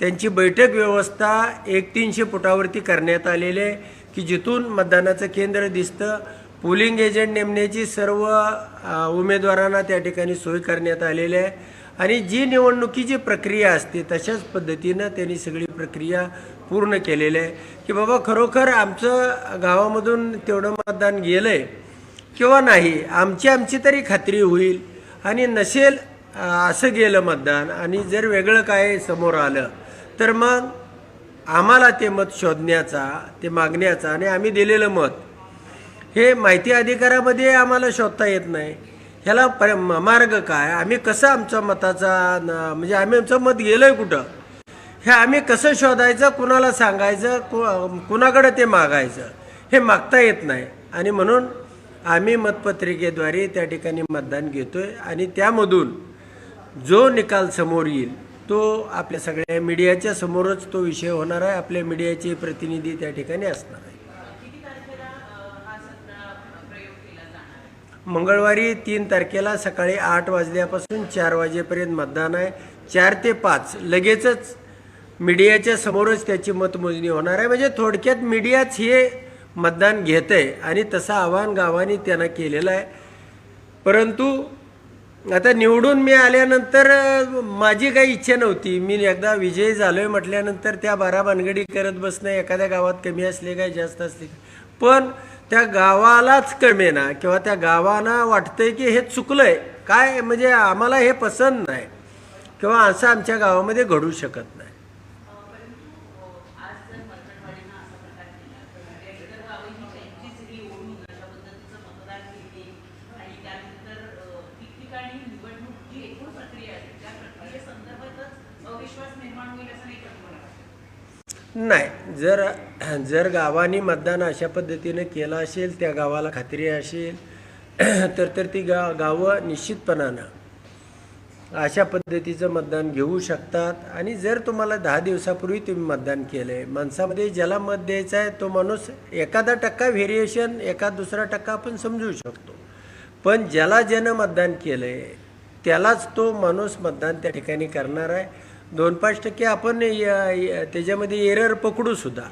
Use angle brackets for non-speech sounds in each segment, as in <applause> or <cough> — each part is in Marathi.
त्यांची बैठक व्यवस्था एक तीनशे फुटावरती करण्यात आलेली आहे की जिथून मतदानाचं केंद्र दिसतं. पोलिंग एजंट नेमण्याची सर्व उमेदवारांना त्या ठिकाणी सोय करण्यात आलेली आहे. आणि जी निवडणुकीची प्रक्रिया असते तशाच पद्धतीनं त्यांनी सगळी प्रक्रिया पूर्ण केलेली आहे. की बाबा खरोखर आमचं गावामधून तेवढं मतदान गेलं आहे किंवा नाही आमची आमची तरी खात्री होईल. आणि नसेल असं गेलं मतदान आणि जर वेगळं काय समोर आलं तर मग आम्हाला ते मत शोधण्याचा ते मागण्याचा आणि आम्ही दिलेलं मत हे माहिती अधिकारामध्ये आम्हाला शोधता येत नाही. ह्याला पर म- मार्ग काय? आम्ही कसं आमचा मताचा न- म्हणजे आम्ही आमचं मत गेलंय कुठं? हे आम्ही कसं शोधायचं कुणाला सांगायचं कु कुणाकडं ते मागायचं हे मागता येत नाही. आणि म्हणून आम्ही मतपत्रिकेद्वारे त्या ठिकाणी मतदान घेतो आहे आणि त्यामधून जो निकाल समोर येईल तो आपल्या सगळ्या मीडियाच्या समोरच तो विषय होणार आहे. आपल्या मीडियाचे प्रतिनिधी त्या ठिकाणी असणार आहे. मंगळवारी तीन तारखेला सकाळी आठ वाजल्यापासून चार वाजेपर्यंत मतदान आहे. चार ते पाच लगेचच मीडियाच्या समोरच त्याची मतमोजणी होणार आहे. म्हणजे थोडक्यात मीडियाच हे मतदान घेत आहे आणि तसं आव्हान गावाने त्यांना केलेलं आहे. परंतु आता निवडून मी आल्यानंतर माझी काही इच्छा नव्हती. मी एकदा विजयी झालोय म्हटल्यानंतर त्या बारा भानगडी करत बसणं एखाद्या गावात कमी असले काय जास्त असले. पण त्या गावालाच कमी ना किंवा त्या गावांना वाटतंय की हे चुकलंय. काय म्हणजे आम्हाला हे पसंत नाही. किंवा असं आमच्या गावामध्ये घडू शकत नाही. नाही जर जर गावाने मतदान अशा पद्धतीने केलं असेल त्या गावाला खात्री असेल <clears throat> तर तर ती गा गावं निश्चितपणानं अशा पद्धतीचं मतदान घेऊ शकतात. आणि जर तुम्हाला दहा दिवसापूर्वी तुम्ही मतदान केलं आहे माणसामध्ये ज्याला मत द्यायचं आहे तो माणूस एखादा टक्का व्हेरिएशन एखाद दुसरा टक्का आपण समजू शकतो. पण ज्याला ज्यानं मतदान केलं आहे त्यालाच तो माणूस मतदान त्या ठिकाणी करणार आहे. दोन पाच टक्के आपण त्याच्यामध्ये एरर पकडूसुद्धा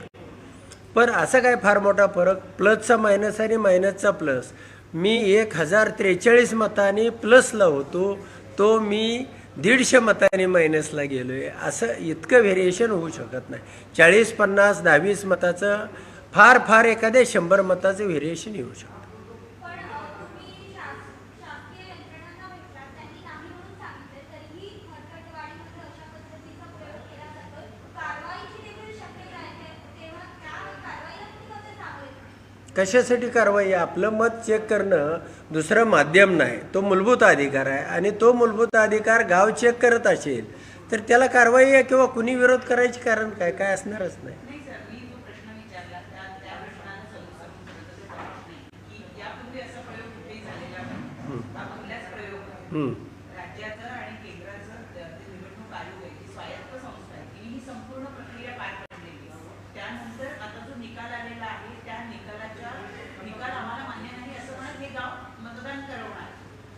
पण असं काय फार मोठा फरक प्लसचा मायनस आणि मायनसचा प्लस. मी एक हजार त्रेचाळीस मताने प्लसला होतो तो मी दीडशे मताने मायनसला गेलो आहे असं इतकं व्हेरिएशन होऊ शकत नाही. चाळीस पन्नास दहावीस मताचं फार फार एखाद्या शंभर मताचं व्हेरिएशन येऊ शकतं पण अ, तुम्ही शास- शासकीय यंत्रणांना भेटलात त्यांनी नाही म्हणून सांगितले तरीही खटखटवाडीमध्ये अशा पद्धतीचा प्रयोग केला जातोय कारवाईची देखील शक्यता आहे तेव्हा त्या कारवाईला तुम्ही कसे सामोरे कशासाठी कारवाई आहे? आपलं मत चेक करणं दुसरं माध्यम नाही तो मूलभूत अधिकार आहे आणि तो मूलभूत अधिकार गाव चेक करत असेल तर त्याला कारवाई आहे किंवा कुणी विरोध करायची कारण काय काय असणारच नाही नाही सर मी जो प्रश्न विचारला त्या त्या प्रश्नाला सविस्तर उत्तर नाही की यापूर्वी असा प्रयोग कुठेही झालेला नाही हा पहिलाच प्रयोग आहे. हम्म. राज्याचं आणि केंद्राचं ते ते निवडणूक आयोग आहे ती स्वायत्त संस्था आहे तिने ही संपूर्ण प्रक्रिया पार पडलेली आहे. त्यानंतर आता जो निकाल आलेला आहे त्या निकालाच्या निकाल आम्हाला मान्य नाही असं म्हणत हे गाव मतदान करवणार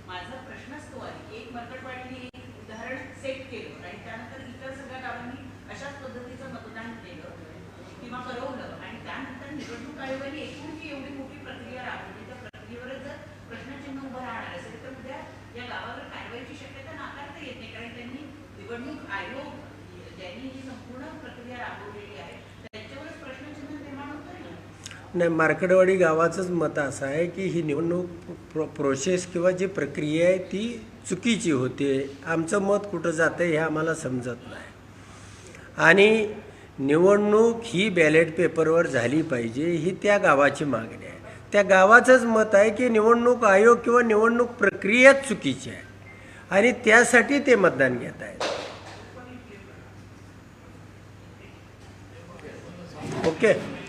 माझा प्रश्नच एक मरकटवाडीने उदाहरण सेट केलं आणि त्यानंतर इतर सगळ्या गावांनी अशाच पद्धतीचं मतदान केलं किंवा करवलं. आणि त्यानंतर निवडणूक आयोगाने एकूण ही एवढी मोठी प्रक्रिया राबवली त्या प्रक्रियेवरच जर प्रश्नचिन्ह उभं राहणार असेल तर उद्या या गावावर कारवाईची शक्यता नाकारता येत नाही. कारण त्यांनी निवडणूक आयोग ज्यांनी ही संपूर्ण प्रक्रिया राबवलेली आहे त्यांच्यावरच प्रश्नचिन्ह नाही मार्कडवाडी गावाचंच मत असं आहे की ही निवडणूक प्रो प्रोसेस किंवा जी प्रक्रिया आहे ती चुकीची होते. आमचं मत कुठं जातं हे आम्हाला समजत नाही. आणि निवडणूक ही बॅलेट पेपरवर झाली पाहिजे ही त्या गावाची मागणी आहे. त्या गावाचंच मत आहे की निवडणूक आयोग किंवा निवडणूक प्रक्रियाच चुकीची आहे. आणि त्यासाठी ते मतदान घेत आहेत. ओके?